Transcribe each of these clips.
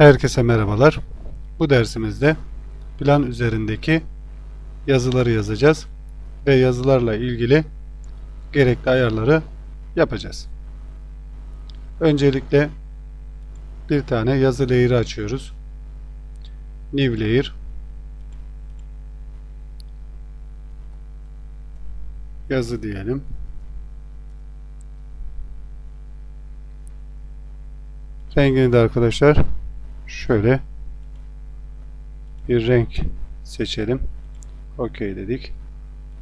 Herkese merhabalar. Bu dersimizde plan üzerindeki yazıları yazacağız ve yazılarla ilgili gerekli ayarları yapacağız. Öncelikle bir tane yazı layer'ı açıyoruz. New layer. Yazı diyelim. Rengini de arkadaşlar şöyle bir renk seçelim. OK dedik.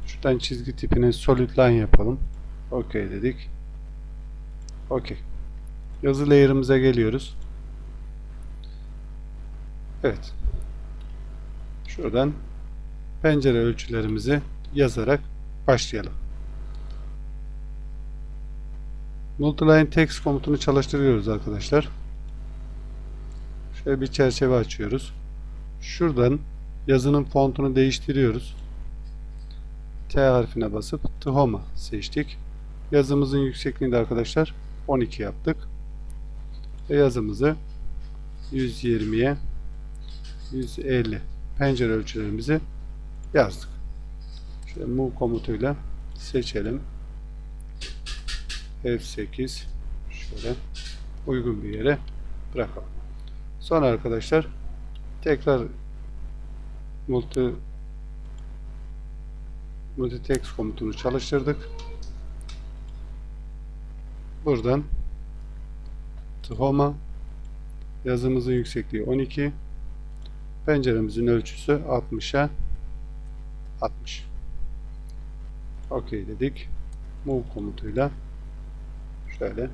Şuradan çizgi tipini solid line yapalım. OK dedik. OK. Yazı layer'ımıza geliyoruz. Evet. Şuradan pencere ölçülerimizi yazarak başlayalım. Multiline text komutunu çalıştırıyoruz arkadaşlar. Şöyle bir çerçeve açıyoruz. Şuradan yazının fontunu değiştiriyoruz. T harfine basıp Tahoma seçtik. Yazımızın yüksekliğini de arkadaşlar 12 yaptık. Ve yazımızı 120'ye 150 pencere ölçülerimizi yazdık. Şöyle move komutuyla seçelim. F8 şöyle uygun bir yere bırakalım. Sonra arkadaşlar tekrar multi multitext komutunu çalıştırdık. Buradan Tahoma yazımızın yüksekliği 12 penceremizin ölçüsü 60'a 60 OK dedik. Move komutuyla şöyle.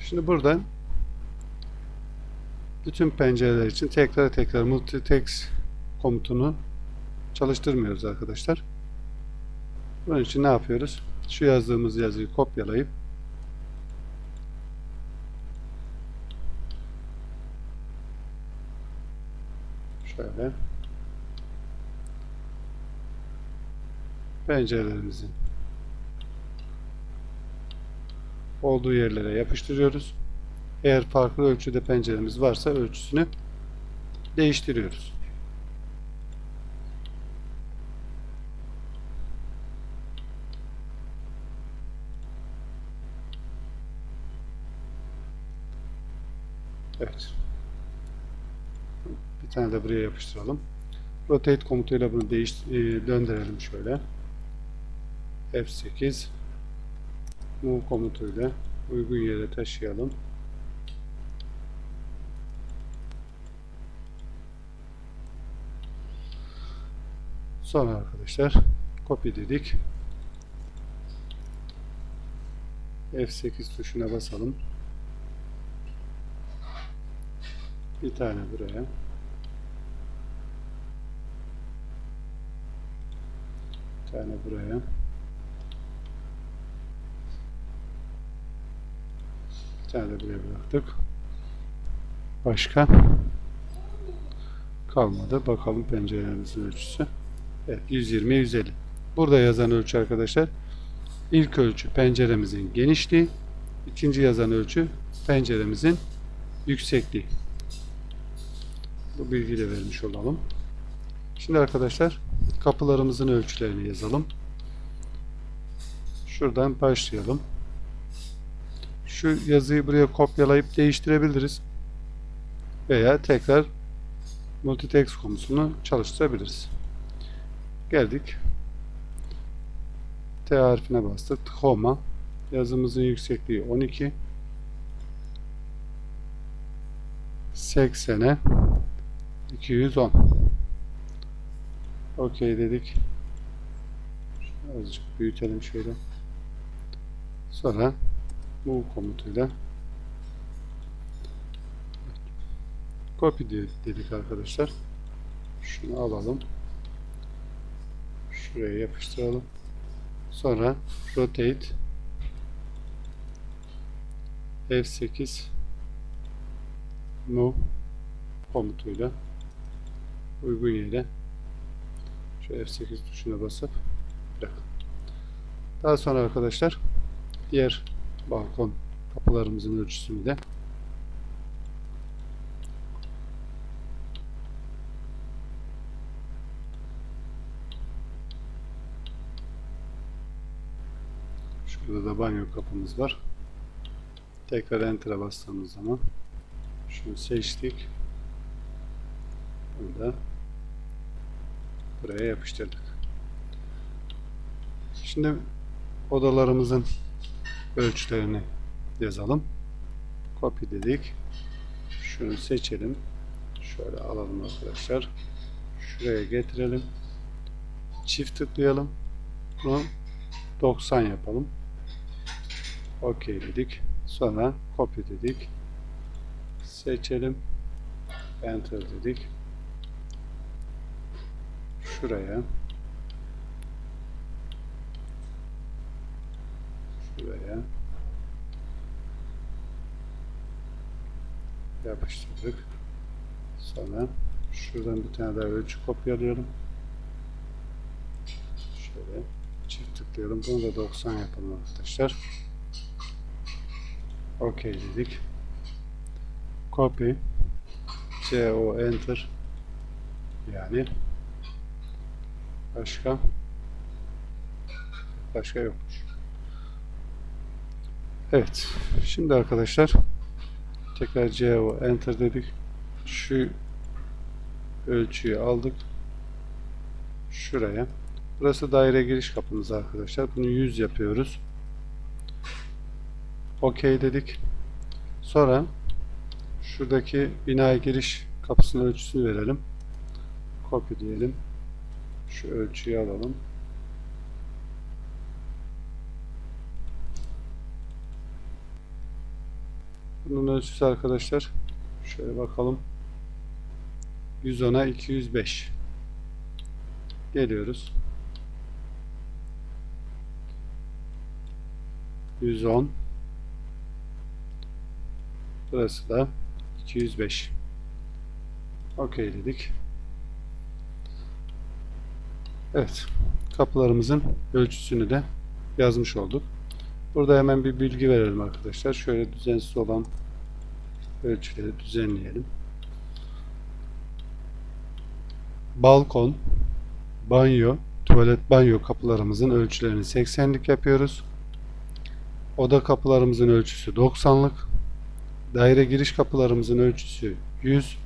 Şimdi buradan bütün pencereler için tekrar tekrar multitext komutunu çalıştırmıyoruz arkadaşlar. Bunun için ne yapıyoruz? Şu yazdığımız yazıyı kopyalayıp şöyle pencerelerimizin olduğu yerlere yapıştırıyoruz. Eğer farklı ölçüde penceremiz varsa ölçüsünü değiştiriyoruz. Evet. Bir tane de buraya yapıştıralım. Rotate komutuyla bunu değiş e, döndürelim şöyle. F8 Move komutuyla uygun yere taşıyalım. Sonra arkadaşlar copy dedik. F8 tuşuna basalım. Bir tane buraya. Bir tane buraya. Bir tane de buraya bıraktık. Başka kalmadı. Bakalım penceremizin ölçüsü. Evet 120 150. Burada yazan ölçü arkadaşlar ilk ölçü penceremizin genişliği, ikinci yazan ölçü penceremizin yüksekliği. Bu bilgiyi de vermiş olalım. Şimdi arkadaşlar kapılarımızın ölçülerini yazalım. Şuradan başlayalım. Şu yazıyı buraya kopyalayıp değiştirebiliriz. Veya tekrar multitext komutunu çalıştırabiliriz. Geldik. T harfine bastık. Homa. Yazımızın yüksekliği 12. 80'e 210. Okey dedik. Azıcık büyütelim şöyle. Sonra move komutuyla copy dedik arkadaşlar. Şunu alalım. Şuraya yapıştıralım. Sonra rotate F8 move komutuyla uygun yere şu F8 tuşuna basıp bırak. Daha sonra arkadaşlar diğer balkon kapılarımızın ölçüsünü de Burada da banyo kapımız var. Tekrar enter'a bastığımız zaman şunu seçtik. Bunu da buraya yapıştırdık. Şimdi odalarımızın ölçülerini yazalım. Copy dedik. Şunu seçelim. Şöyle alalım arkadaşlar. Şuraya getirelim. Çift tıklayalım. Bunu 90 yapalım. OK dedik. Sonra copy dedik. Seçelim. Enter dedik. Şuraya. Şuraya. Yapıştırdık. Sonra şuradan bir tane daha ölçü kopyalayalım. Şöyle çift tıklayalım. Bunu da 90 yapalım arkadaşlar. OK dedik. Copy. CO enter. Yani başka başka yokmuş. Evet. Şimdi arkadaşlar tekrar CO enter dedik. Şu ölçüyü aldık. Şuraya. Burası daire giriş kapımız arkadaşlar. Bunu 100 yapıyoruz. OK dedik. Sonra şuradaki binaya giriş kapısının ölçüsünü verelim. Copy diyelim. Şu ölçüyü alalım. Bunun ölçüsü arkadaşlar şöyle bakalım 110'a 205 geliyoruz 110 burası da 205 okey dedik evet kapılarımızın ölçüsünü de yazmış olduk Burada hemen bir bilgi verelim arkadaşlar. Şöyle düzensiz olan ölçüleri düzenleyelim. Balkon, banyo, tuvalet banyo kapılarımızın ölçülerini 80'lik yapıyoruz. Oda kapılarımızın ölçüsü 90'lık. Daire giriş kapılarımızın ölçüsü 100.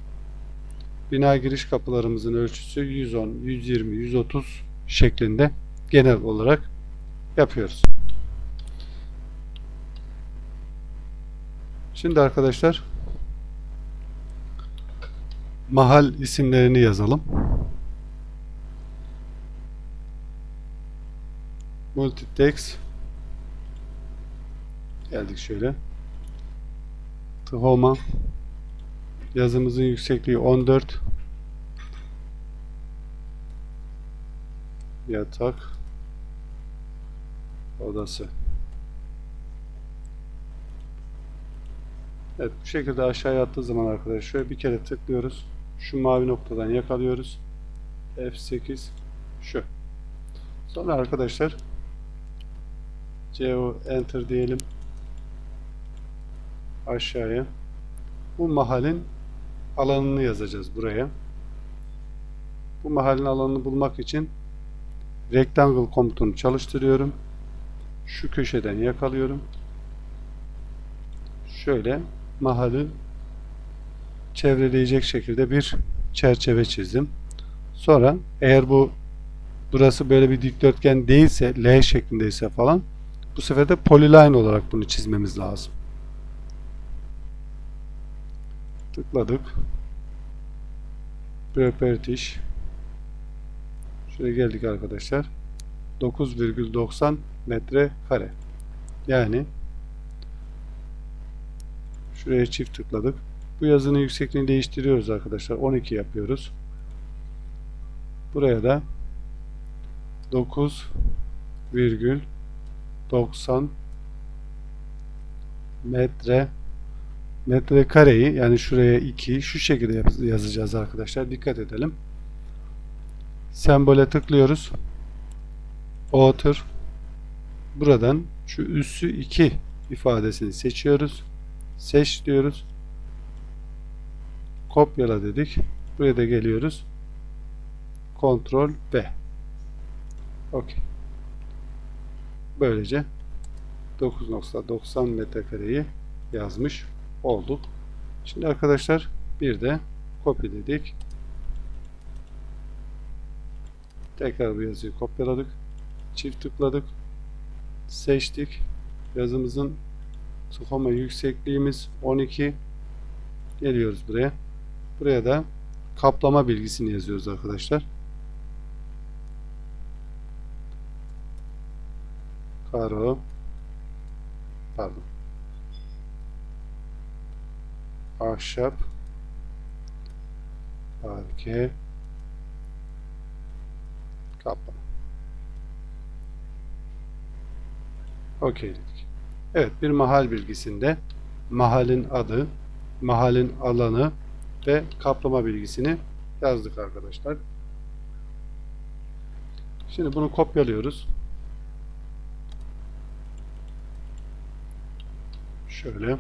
Bina giriş kapılarımızın ölçüsü 110, 120, 130 şeklinde genel olarak yapıyoruz. Şimdi arkadaşlar mahal isimlerini yazalım. Multitext geldik şöyle. Tahoma yazımızın yüksekliği 14 yatak odası Evet bu şekilde aşağıya attığı zaman arkadaşlar şöyle bir kere tıklıyoruz. Şu mavi noktadan yakalıyoruz. F8 şu. Sonra arkadaşlar CO Enter diyelim. Aşağıya. Bu mahalin alanını yazacağız buraya. Bu mahalin alanını bulmak için Rectangle komutunu çalıştırıyorum. Şu köşeden yakalıyorum. Şöyle mahalli çevreleyecek şekilde bir çerçeve çizdim. Sonra eğer bu burası böyle bir dikdörtgen değilse L şeklindeyse falan bu sefer de polyline olarak bunu çizmemiz lazım. Tıkladık. Properties Şuraya geldik arkadaşlar. 9,90 metre kare. Yani Şuraya çift tıkladık. Bu yazının yüksekliğini değiştiriyoruz arkadaşlar. 12 yapıyoruz. Buraya da 9,90 metre metre kareyi yani şuraya 2 şu şekilde yazacağız arkadaşlar. Dikkat edelim. Sembole tıklıyoruz. Author buradan şu üssü 2 ifadesini seçiyoruz. Seç diyoruz. Kopyala dedik. Buraya da geliyoruz. Kontrol B. Okey. Böylece 49.90 metrekareyi yazmış olduk. Şimdi arkadaşlar bir de kopyaladık. Tekrar bu yazıyı kopyaladık. Çift tıkladık. Seçtik. Yazımızın Sukoma yüksekliğimiz 12. Geliyoruz buraya. Buraya da kaplama bilgisini yazıyoruz arkadaşlar. Karo pardon ahşap parke kaplama okey dedik. Evet bir mahal bilgisinde mahalin adı, mahalin alanı ve kaplama bilgisini yazdık arkadaşlar. Şimdi bunu kopyalıyoruz. Şöyle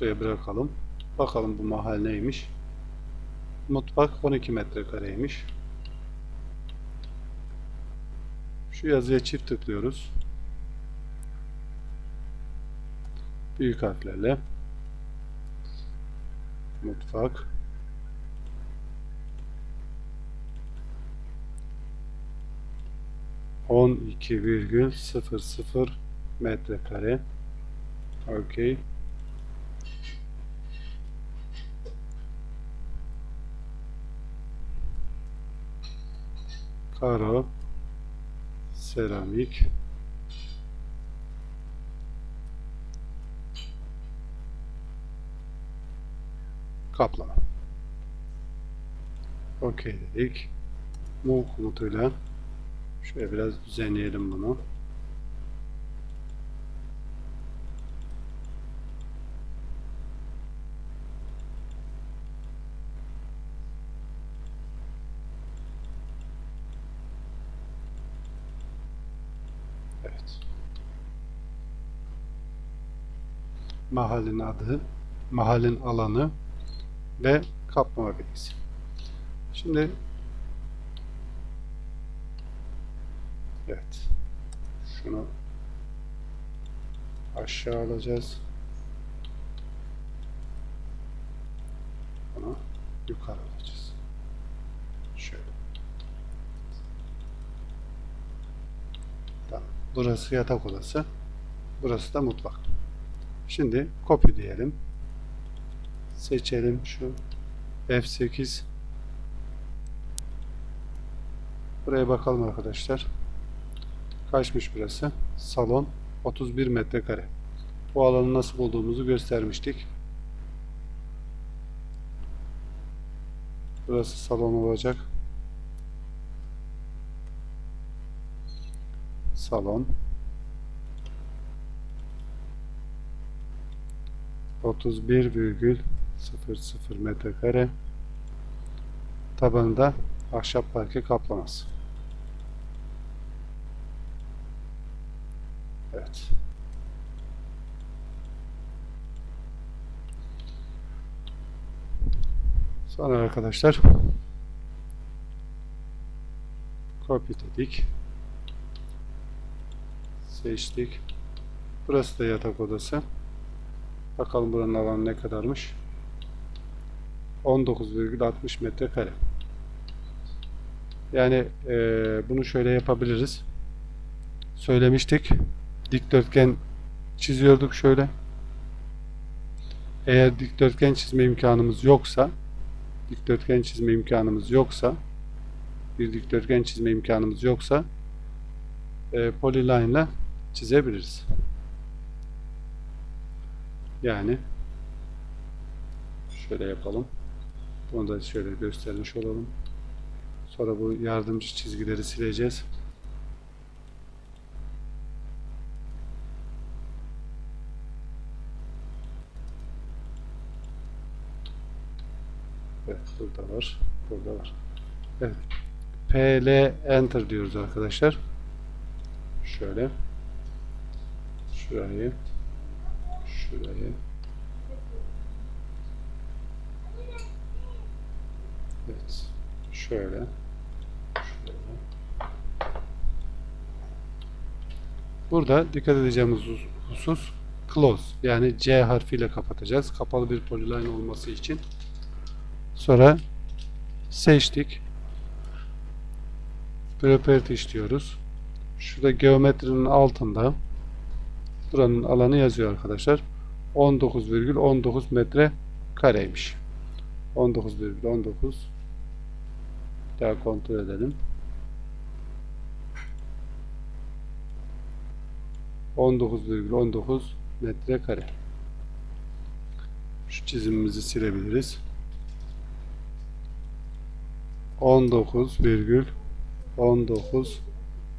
buraya bırakalım. Bakalım bu mahal neymiş. Mutfak 12 metrekareymiş. Şu yazıya çift tıklıyoruz. Büyük harflerle mutfak on iki virgül sıfır sıfır metrekare okey karo seramik kaplama. Okey dedik. Move komutuyla şöyle biraz düzenleyelim bunu. Evet. Mahalin adı, mahalin alanı ve kaplama bilgisi. Şimdi evet şunu aşağı alacağız. Bunu yukarı alacağız. Şöyle. Tamam. Burası yatak odası. Burası da mutfak. Şimdi copy diyelim. Seçelim şu F8 buraya bakalım arkadaşlar. Kaçmış burası? Salon 31 metrekare. Bu alanı nasıl bulduğumuzu göstermiştik. Burası salon olacak. Salon 31,0 00 metrekare tabanında ahşap parke kaplaması. Evet. Sonra arkadaşlar copy dedik. Seçtik. Burası da yatak odası. Bakalım buranın alanı ne kadarmış. 19,60 metrekare. Yani e, bunu şöyle yapabiliriz. Söylemiştik. Dikdörtgen çiziyorduk şöyle. Eğer dikdörtgen çizme imkanımız yoksa dikdörtgen çizme imkanımız yoksa bir dikdörtgen çizme imkanımız yoksa e, polyline ile çizebiliriz. Yani şöyle yapalım. Bunu da şöyle göstermiş olalım. Sonra bu yardımcı çizgileri sileceğiz. Evet burada var. Burada var. Evet. PL Enter diyoruz arkadaşlar. Şöyle. Şurayı. Şurayı. Evet. Şöyle. Şöyle. Burada dikkat edeceğimiz hus- husus close yani C harfiyle kapatacağız. Kapalı bir polyline olması için. Sonra seçtik. Property diyoruz. Şurada geometrinin altında buranın alanı yazıyor arkadaşlar. 19,19 metre kareymiş. 19,19 Bir daha kontrol edelim. 19,19 metrekare. Şu çizimimizi silebiliriz. 19,19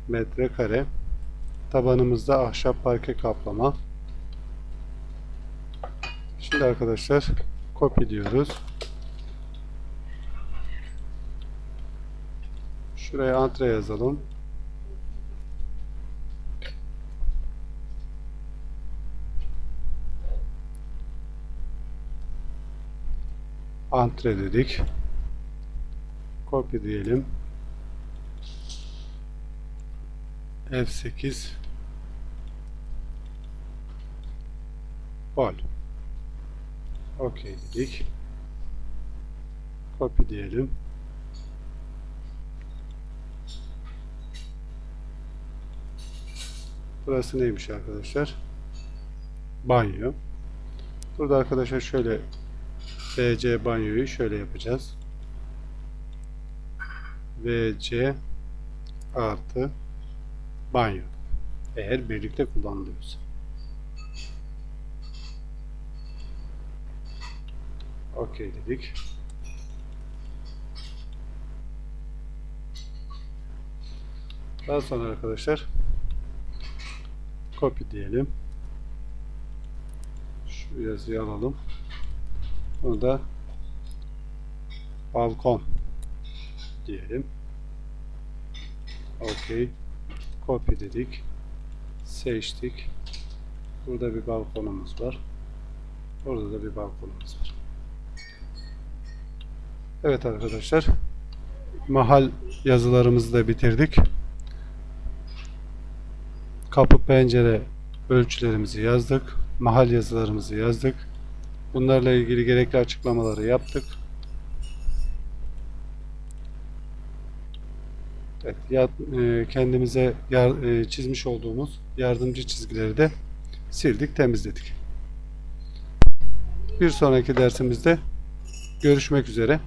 metrekare. Tabanımızda ahşap parke kaplama. Şimdi arkadaşlar copy diyoruz. Şuraya antre yazalım. Antre dedik. Copy diyelim. F8 All. OK dedik. Copy diyelim. Burası neymiş arkadaşlar? Banyo. Burada arkadaşlar şöyle VC banyoyu şöyle yapacağız. VC artı banyo. Eğer birlikte kullanılıyorsa. Okey dedik. Daha sonra arkadaşlar copy diyelim. Şu yazıyı alalım. Bunu da balkon diyelim. Okey. Copy dedik. Seçtik. Burada bir balkonumuz var. Burada da bir balkonumuz var. Evet arkadaşlar. Mahal yazılarımızı da bitirdik. Kapı pencere ölçülerimizi yazdık. Mahal yazılarımızı yazdık. Bunlarla ilgili gerekli açıklamaları yaptık. Evet, ya- e, kendimize yar- e, çizmiş olduğumuz yardımcı çizgileri de sildik, temizledik. Bir sonraki dersimizde görüşmek üzere.